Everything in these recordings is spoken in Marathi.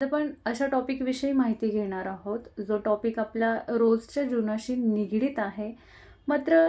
पण अशा टॉपिकविषयी माहिती घेणार आहोत. जो टॉपिक आपल्या रोजच्या जीवनाशी निगडीत आहे मात्र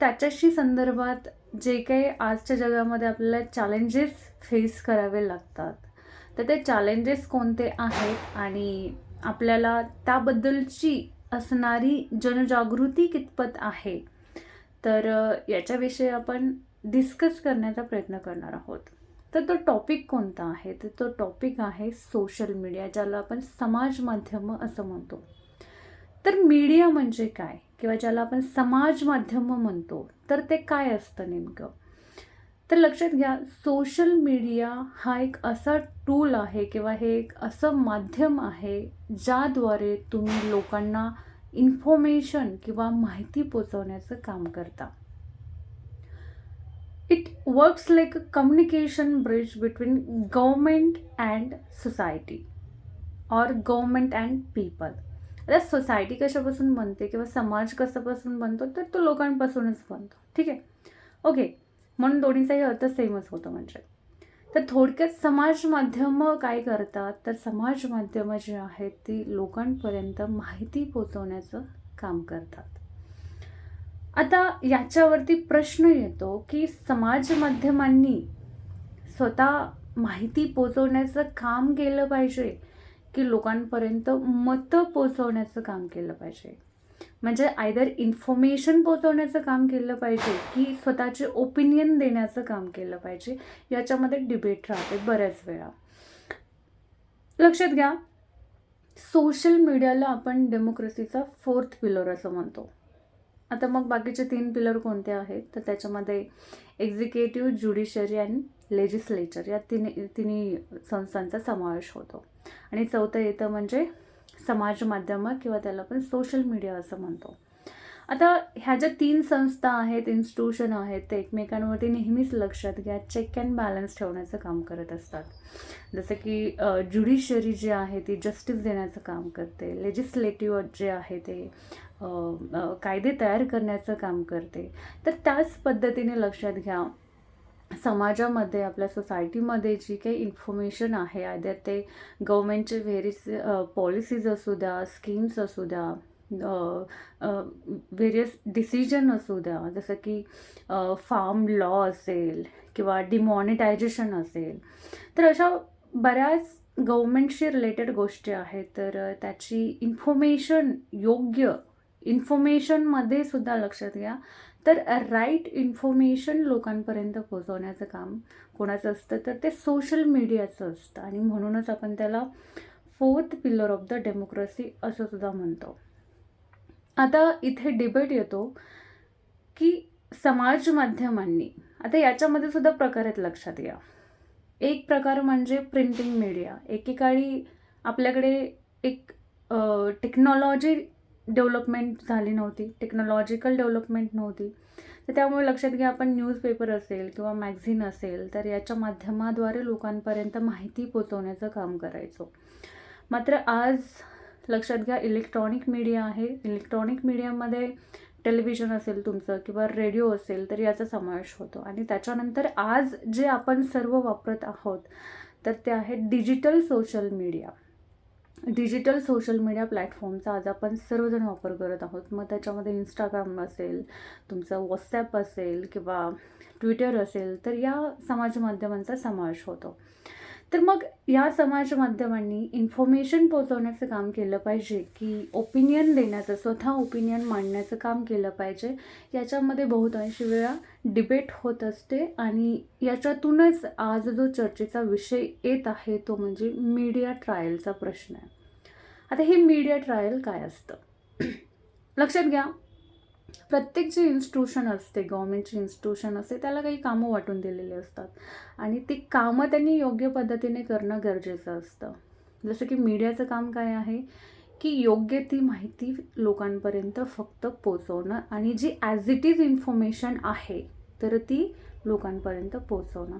त्याच्याशी संदर्भात जे काही आजच्या जगामध्ये आपल्याला चॅलेंजेस फेस करावे लागतात. तर ते चॅलेंजेस कोणते आहेत आणि आपल्याला त्याबद्दलची असणारी जनजागृती कितपत आहे तर याच्याविषयी आपण डिस्कस करण्याचा प्रयत्न करणार आहोत. तर तो टॉपिक कोणता आहे? तर तो टॉपिक आहे सोशल मीडिया ज्याला आपण समाज माध्यम असं म्हणतो. तर मीडिया म्हणजे काय? किंवा ज्याला आपण समाज माध्यम म्हणतो तर ते काय असतं नेमकं? तर लक्षात घ्या सोशल मीडिया हा एक असा टूल आहे किंवा हे एक असं माध्यम आहे ज्याद्वारे तुम्ही लोकांना इन्फॉर्मेशन किंवा माहिती पोचवण्याचं काम करता. It works like a communication bridge between government and society or government and people आता सोसायटी कशापासून बनते किंवा समाज कशापासून बनतो तर तो लोकांपासूनच बनतो. ठीक आहे? ओके म्हणून दोन्हीचाही अर्थ सेमच होतो म्हणजे. तर थोडक्यात समाज माध्यमं काय करतात? तर समाज माध्यमं जी आहेत ती लोकांपर्यंत माहिती पोचवण्याचं काम करतात. आता याच्यावरती प्रश्न येतो की समाज माध्यमांनी स्वतः माहिती पोचवण्याचं काम केलं पाहिजे की लोकांपर्यंत मतं पोचवण्याचं काम केलं पाहिजे? म्हणजे आयदर इन्फॉर्मेशन पोचवण्याचं काम केलं पाहिजे की स्वतःचे ओपिनियन देण्याचं काम केलं पाहिजे? याच्यामध्ये डिबेट राहते बऱ्याच वेळा. लक्षात घ्या. सोशल मीडियाला आपण डेमोक्रेसीचा फोर्थ पिलर असं म्हणतो. आता मग बाकीचे तीन पिलर कोणते आहेत? तर त्याच्यामध्ये एक्झिक्युटिव्ह ज्युडिशरी अँड लेजिस्लेचर या तिन्ही तिन्ही संस्थांचा समावेश होतो. आणि चौथं येतं म्हणजे समाज माध्यमं किंवा त्याला आपण सोशल मीडिया असं म्हणतो. आता ह्या ज्या तीन संस्था आहेत इन्स्टिट्यूशन आहेत ते एकमेकांवरती नेहमीच लक्षात घ्या चेक अँड बॅलन्स ठेवण्याचं काम करत असतात. जसं की ज्युडिशरी जी आहे ती जस्टिस देण्याचं काम करते. लेजिस्लेटिव्ह जे आहे ते कायदे तयार करण्याचं काम करते. तर त्याच पद्धतीने लक्षात घ्या समाजामध्ये आपल्या सोसायटीमध्ये जी काही इन्फॉर्मेशन आहे आयदर ते गव्हर्मेंटचे व्हेरिस पॉलिसीज असू द्या स्कीम्स असू द्या व्हेरियस डिसिजन असू द्या. जसं की फार्म लॉ असेल किंवा डिमॉनिटायझेशन असेल. तर अशा बऱ्याच गव्हर्मेंटशी रिलेटेड गोष्टी आहेत. तर त्याची इन्फॉर्मेशन योग्य इन्फॉर्मेशनमध्ये सुद्धा लक्षात घ्या. तर राईट इन्फॉर्मेशन लोकांपर्यंत पोहोचवण्याचं काम कोणाचं असतं? तर ते सोशल मीडियाचं असतं. आणि म्हणूनच आपण त्याला fourth pillar of the democracy असं सुद्धा म्हणतो. आता इथे डिबेट येतो की समाज माध्यमांनी आता याच्यामध्ये सुद्धा प्रकार आहेत लक्षात घ्या. एक प्रकार म्हणजे प्रिंटिंग मीडिया एकेकाळी आपल्याकडे एक टेक्नॉलॉजी डेव्हलपमेंट झाली नव्हती टेक्नॉलॉजिकल डेव्हलपमेंट नव्हती. तर त्यामुळे लक्षात घ्या आपण न्यूजपेपर असेल किंवा मॅगझिन असेल तर याच्या माध्यमाद्वारे लोकांपर्यंत माहिती पोचवण्याचं काम करायचो. मात्र आज लक्षात घ्या इलेक्ट्रॉनिक मीडिया आहे. इलेक्ट्रॉनिक मीडियामध्ये टेलिव्हिजन असेल तुमचं किंवा रेडिओ असेल तर याचा समावेश होतो. आणि त्याच्यानंतर आज जे आपण सर्व वापरत आहोत तर ते आहे digital social media digital social media प्लॅटफॉर्मचा आज आपण सर्वजण वापर करत आहोत. मग त्याच्यामध्ये इंस्टाग्राम असेल तुमचं व्हॉट्सॲप असेल किंवा ट्विटर असेल तर या समाज माध्यमांचा समावेश होतो. तर मग या समाज माध्यमांनी इन्फॉर्मेशन पोचवण्याचं काम केलं पाहिजे की ओपिनियन देण्याचं स्वतः ओपिनियन मांडण्याचं काम केलं पाहिजे याच्यामध्ये बहुतांशी वेळा डिबेट होत असते आणि याच्यातूनच आज जो चर्चेचा विषय येत आहे तो म्हणजे मीडिया ट्रायलचा प्रश्न आहे. आता हे मीडिया ट्रायल काय असतं? लक्षात घ्या प्रत्येक जे इन्स्टिट्यूशन असते गव्हर्मेंटचे इन्स्टिट्यूशन असते त्याला काही कामं वाटून दिलेली असतात. आणि ती कामं त्यांनी योग्य पद्धतीने करणं गरजेचं असतं. जसं की मीडियाचं काम काय आहे की योग्य ती माहिती लोकांपर्यंत फक्त पोचवणं आणि जी ॲज इट इज इन्फॉर्मेशन आहे तर ती लोकांपर्यंत पोचवणं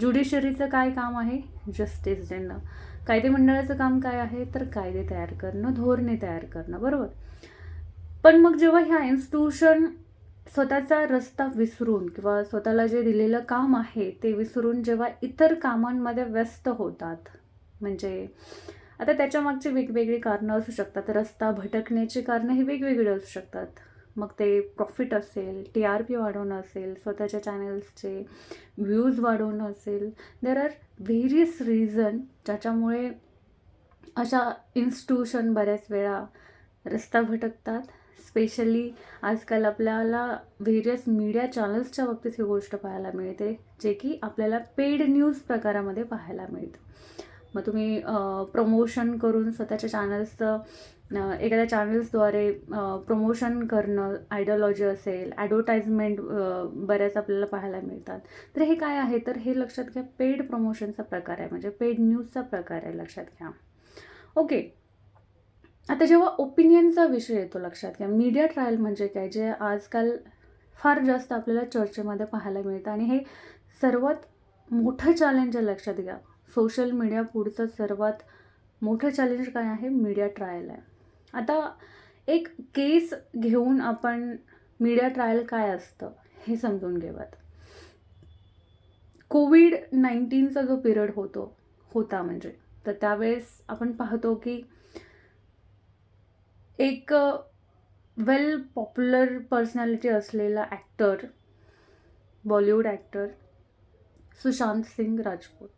ज्युडिशरीचं काय काम आहे? जस्टिस देणं. कायदे मंडळाचं काम काय आहे? तर कायदे तयार करणं धोरणे तयार करणं बरोबर? पण मग जेव्हा ह्या इन्स्टिट्यूशन स्वतःचा रस्ता विसरून किंवा स्वतःला जे दिलेलं काम आहे ते विसरून जेव्हा इतर कामांमध्ये व्यस्त होतात म्हणजे आता त्याच्यामागची वेगवेगळी कारणं असू शकतात. रस्ता भटकण्याची कारणं ही वेगवेगळी असू शकतात. मग ते प्रॉफिट असेल टी आर पी वाढवणं असेल स्वतःच्या चॅनल्सचे व्ह्यूज वाढवणं असेल. देर आर व्हेरियस रिझन ज्याच्यामुळे अशा इन्स्टिट्यूशन बऱ्याच वेळा रस्ता भटकतात. स्पेशली आजकाल आपल्याला व्हेरियस मीडिया चॅनल्सच्या बाबतीत ही गोष्ट पाहायला मिळते जे की आपल्याला पेड न्यूज प्रकारामध्ये पाहायला मिळतं. मग तुम्ही प्रमोशन करून स्वतःच्या चॅनल्सचं एखाद्या चॅनल्सद्वारे प्रमोशन करणं आयडिओलॉजी असेल ॲडव्हर्टाइजमेंट बऱ्याच आपल्याला पाहायला मिळतात. तर हे काय आहे? तर हे लक्षात घ्या पेड प्रमोशनचा प्रकार आहे. म्हणजे पेड न्यूजचा प्रकार आहे लक्षात घ्या. ओके आता जेव्हा ओपिनियनचा विषय येतो लक्षात घ्या. मीडिया ट्रायल म्हणजे काय? जे आजकाल फार जास्त आपल्याला चर्चेमध्ये पाहायला मिळतं आणि हे सर्वात मोठं चॅलेंज आहे लक्षात घ्या. सोशल मीडिया पुढचं सर्वात मोठं चॅलेंज काय आहे? मीडिया ट्रायल आहे. आता एक केस घेऊन आपण मीडिया ट्रायल काय असतं हे समजून घेऊयात. कोविड नाईन्टीनचा जो पिरियड होतो होता म्हणजे. तर त्यावेळेस आपण पाहतो की एक वेल पॉप्युलर पर्सनॅलिटी असलेला actor Bollywood actor Sushant Singh Rajput.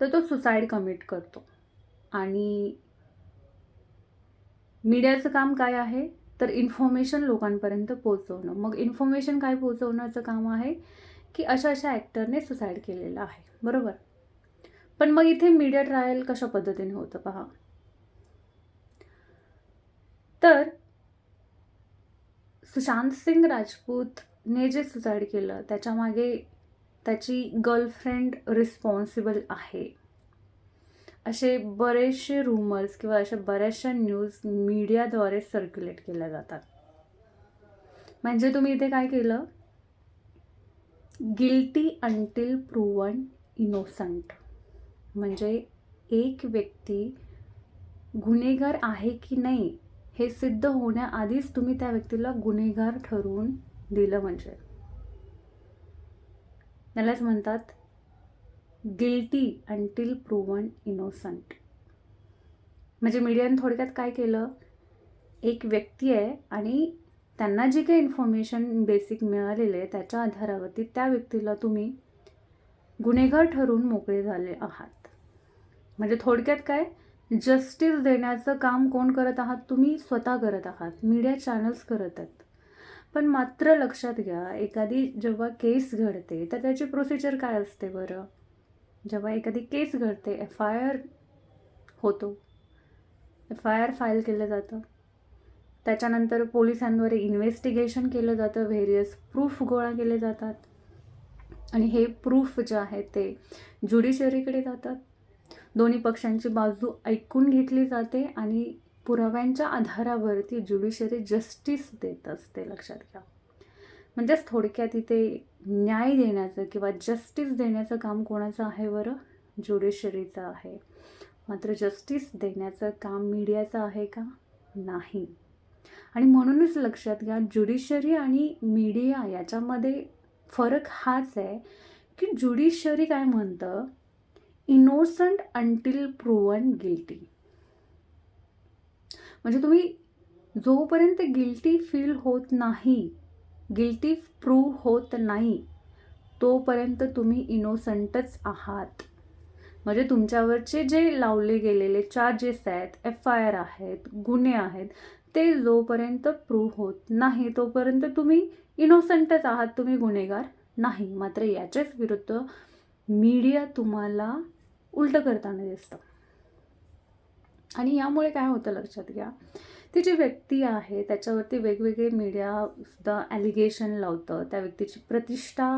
तर तो सुसाईड कमिट करतो. आणि मीडियाचं काम काय आहे? तर इन्फॉर्मेशन लोकांपर्यंत पोचवणं मग इन्फॉर्मेशन काय पोचवण्याचं काम आहे? की अशा अशा ॲक्टरने सुसाईड केलेलं आहे. बरोबर? पण मग इथे मीडिया ट्रायल कशा पद्धतीने होतं पहा? तर सुशांत सिंग राजपूतने जे सुसाईड केलं त्याच्यामागे त्याची गर्लफ्रेंड रिस्पॉन्सिबल आहे. असे बरेचसे रूमर्स किंवा अशा बऱ्याचशा न्यूज मीडियाद्वारे सर्क्युलेट केल्या जातात. म्हणजे तुम्ही इथे काय केलं? गिल्टी अंटिल प्रूवन इनोसंट म्हणजे एक व्यक्ती गुन्हेगार आहे की नाही हे सिद्ध होण्याआधीच तुम्ही त्या व्यक्तीला गुन्हेगार ठरवून दिलं म्हणजे. त्यालाच म्हणतात गिल्टी अँटील प्रूवन इनोसंट म्हणजे मीडियाने थोडक्यात काय केलं? एक व्यक्ती आहे आणि त्यांना जी काही इन्फॉर्मेशन बेसिक मिळालेलं आहे त्याच्या आधारावरती त्या व्यक्तीला तुम्ही गुन्हेगार ठरवून मोकळे झाले आहात. म्हणजे थोडक्यात काय? जस्टिस देण्याचं काम कोण करत आहात? तुम्ही स्वतः करत आहात. मीडिया चॅनल्स करत आहेत. पण मात्र लक्षात घ्या एखादी जेव्हा केस घडते तर त्याची प्रोसिजर काय असते बरं? जेव्हा एखादी केस घडते एफ आय आर होतो. एफ आय आर फाईल केलं जातं. त्याच्यानंतर पोलिसांद्वारे इन्व्हेस्टिगेशन केलं जातं. व्हेरियस प्रूफ गोळा केले जातात. आणि हे प्रूफ जे आहे ते ज्युडिशरीकडे जातात. दोन्ही पक्षांची बाजू ऐकून घेतली जाते आणि पुराव्यांच्या आधारावरती ज्युडिशरी जस्टिस देत असते लक्षात घ्या. म्हणजेच थोडक्यात इथे न्याय देण्याचं किंवा जस्टिस देण्याचं काम कोणाचं आहे बरं? ज्युडिशरीचं आहे. मात्र जस्टिस देण्याचं काम मीडियाचं आहे का? नाही. आणि म्हणूनच लक्षात घ्या ज्युडिशरी आणि मीडिया याच्यामध्ये फरक हाच आहे की ज्युडिशरी काय म्हणतं? इनोसंट अंटिल प्रूवन गिल्टी म्हणजे तुम्ही जोपर्यंत गिल्टी फील होत नाही गिल्टी प्रूव्ह होत नाही तोपर्यंत तुम्ही इनोसंटच आहात. म्हणजे तुमच्यावरचे जे लावले गेलेले चार्जेस आहेत एफ आय आर आहेत गुन्हे आहेत ते जोपर्यंत प्रूव्ह होत नाही तोपर्यंत तुम्ही इनोसंटच आहात तुम्ही गुन्हेगार नाही. मात्र याच्याच विरुद्ध मीडिया तुम्हाला उलटं करताना दिसतं. आणि यामुळे काय होतं लक्षात घ्या ती जी व्यक्ती आहे त्याच्यावरती वेगवेगळे मीडियासुद्धा ॲलिगेशन लावतं. त्या व्यक्तीची प्रतिष्ठा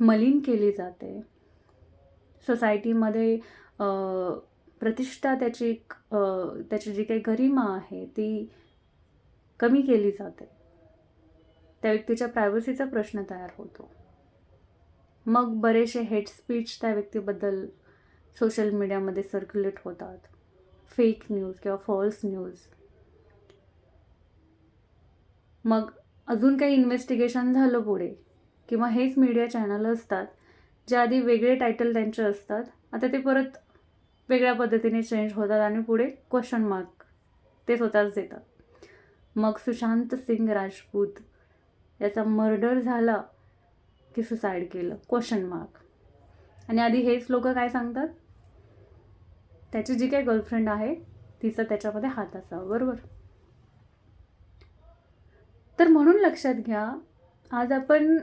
मलिन केली जाते. सोसायटीमध्ये प्रतिष्ठा त्याची त्याची जी काही गरिमा आहे ती कमी केली जाते. त्या व्यक्तीच्या प्रायव्हसीचा प्रश्न तयार होतो. मग बरेचसे हेट स्पीच त्या व्यक्तीबद्दल सोशल मीडियामध्ये सर्क्युलेट होतात. फेक न्यूज किंवा फॉल्स न्यूज मग अजून काही इन्व्हेस्टिगेशन झालं पुढे. किंवा हेच मीडिया चॅनल असतात जे आधी वेगळे टायटल त्यांचे असतात. आता ते परत वेगळ्या पद्धतीने चेंज होतात आणि पुढे क्वेश्चन मार्क ते स्वतःच देतात. मग सुशांत सिंग राजपूत याचा मर्डर झाला. की सुसाईड केलं. क्वेश्चन मार्क आणि आधी हेच लोक काय सांगतात? त्याची जी काही गर्लफ्रेंड आहे तिचा त्याच्यामध्ये हात असावा बरोबर? तर म्हणून लक्षात घ्या आज आपण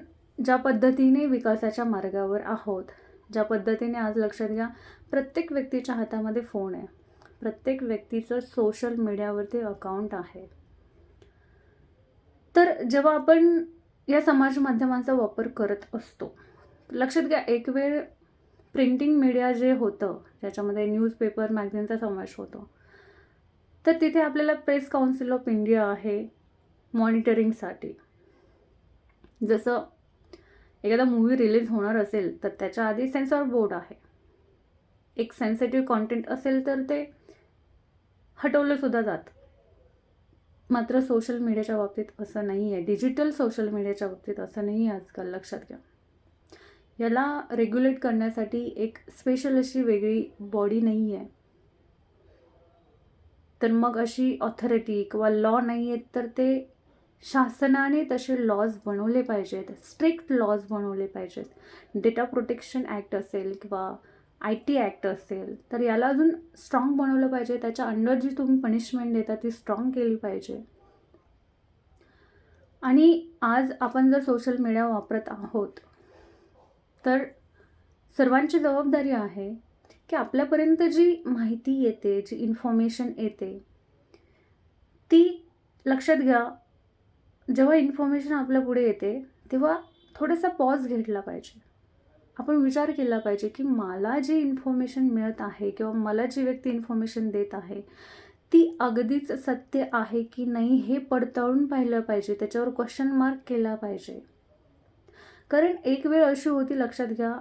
ज्या पद्धतीने विकासाच्या मार्गावर आहोत ज्या पद्धतीने आज लक्षात घ्या प्रत्येक व्यक्तीच्या हातामध्ये फोन आहे. प्रत्येक व्यक्तीचं सोशल मीडियावरती अकाउंट आहे. तर जेव्हा आपण या समाज माध्यमांचा वापर करत असतो. लक्षात घ्या एक वेळ प्रिंटिंग मीडिया जे होतं ज्याच्यामध्ये न्यूजपेपर मॅगझिनचा समावेश होतो तर तिथे आपल्याला प्रेस काउन्सिल ऑफ इंडिया आहे मॉनिटरिंगसाठी जसं एखादा मूवी रिलीज होणार असेल तर त्याच्या आधी सेन्सॉर बोर्ड आहे. एक सेन्सिटिव्ह कॉन्टेंट असेल तर ते हटवलं सुद्धा मात्र सोशल मीडियाच्या बाबतीत असं नाही आहे. डिजिटल सोशल मीडियाच्या बाबतीत असं नाही आहे आजकाल लक्षात घ्या. याला रेग्युलेट करण्यासाठी एक स्पेशल अशी वेगळी बॉडी नाही आहे. तर मग अशी ऑथॉरिटी किंवा लॉ नाही आहेत तर ते शासनाने तसे लॉज बनवले पाहिजेत. स्ट्रिक्ट लॉज बनवले पाहिजेत. डेटा प्रोटेक्शन ॲक्ट असेल किंवा आय टी ॲक्ट असेल तर याला अजून स्ट्रॉंग बनवलं पाहिजे. त्याच्या अंडर जी तुम्ही पनिशमेंट देता ती स्ट्रॉंग केली पाहिजे. आणि आज आपण जर सोशल मीडिया वापरत आहोत तर सर्वांची जबाबदारी आहे की आपल्यापर्यंत जी माहिती येते जी इन्फॉर्मेशन येते ती लक्षात घ्या. जेव्हा इन्फॉर्मेशन आपल्या पुढे येते तेव्हा थोडासा पॉज घेतला पाहिजे. आपण विचार केला पाहिजे की मला जी इन्फॉर्मेशन मिळत आहे किंवा मला जी व्यक्ती इन्फॉर्मेशन देत आहे ती अगदीच सत्य आहे की नाही हे पडताळून पाहिलं पाहिजे त्याच्यावर क्वेश्चन मार्क केला पाहिजे. कारण एक वेळ अशी होती लक्षात घ्या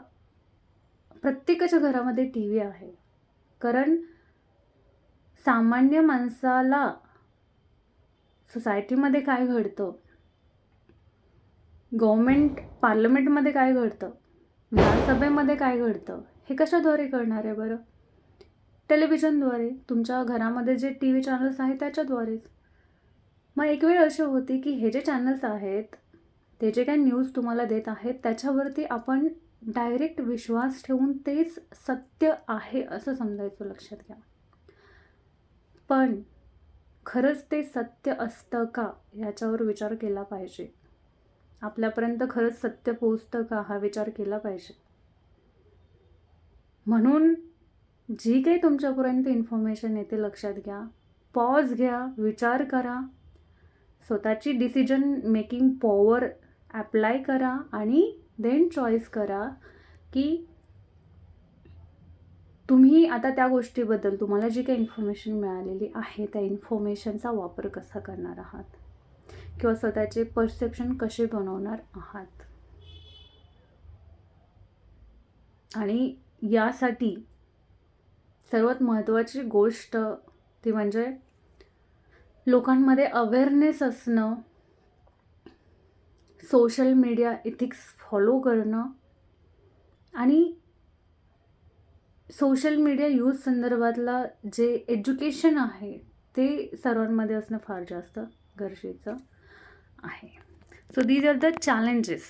प्रत्येकाच्या घरामध्ये टी व्ही आहे. कारण सामान्य माणसाला सोसायटीमध्ये काय घडतं? गव्हर्मेंट पार्लमेंटमध्ये काय घडतं? विधानसभेमध्ये काय घडतं? हे कशाद्वारे कळणार आहे बरं? टेलिव्हिजनद्वारे? तुमच्या घरामध्ये जे टी व्ही चॅनल्स आहेत त्याच्याद्वारेच? मग एक वेळ अशी होती की हे जे चॅनल्स आहेत ते जे काही न्यूज तुम्हाला देत आहेत त्याच्यावरती आपण डायरेक्ट विश्वास ठेवून तेच सत्य आहे असं समजायचं लक्षात घ्या. पण खरंच ते सत्य असतं का याच्यावर विचार केला पाहिजे. आपल्यापर्यंत खरंच सत्य पोचतं का हा विचार केला पाहिजे? म्हणून जी काही तुमच्यापर्यंत इन्फॉर्मेशन येते लक्षात घ्या. पॉज घ्या विचार करा. स्वतःची डिसिजन मेकिंग पॉवर ॲप्लाय करा आणि देन चॉईस करा की तुम्ही आता त्या गोष्टीबद्दल तुम्हाला जी काही इन्फॉर्मेशन मिळालेली आहे त्या इन्फॉर्मेशनचा वापर कसा करणार आहात? किंवा स्वतःचे परसेप्शन कसे बनवणार आहात? आणि यासाठी सर्वात महत्त्वाची गोष्ट ती म्हणजे लोकांमध्ये अवेअरनेस असणं सोशल मीडिया इथिक्स फॉलो करणं आणि सोशल मीडिया यूज संदर्भातला जे एज्युकेशन आहे ते सर्वांमध्ये असणं फार जास्त गरजेचं. आहे so these are the challenges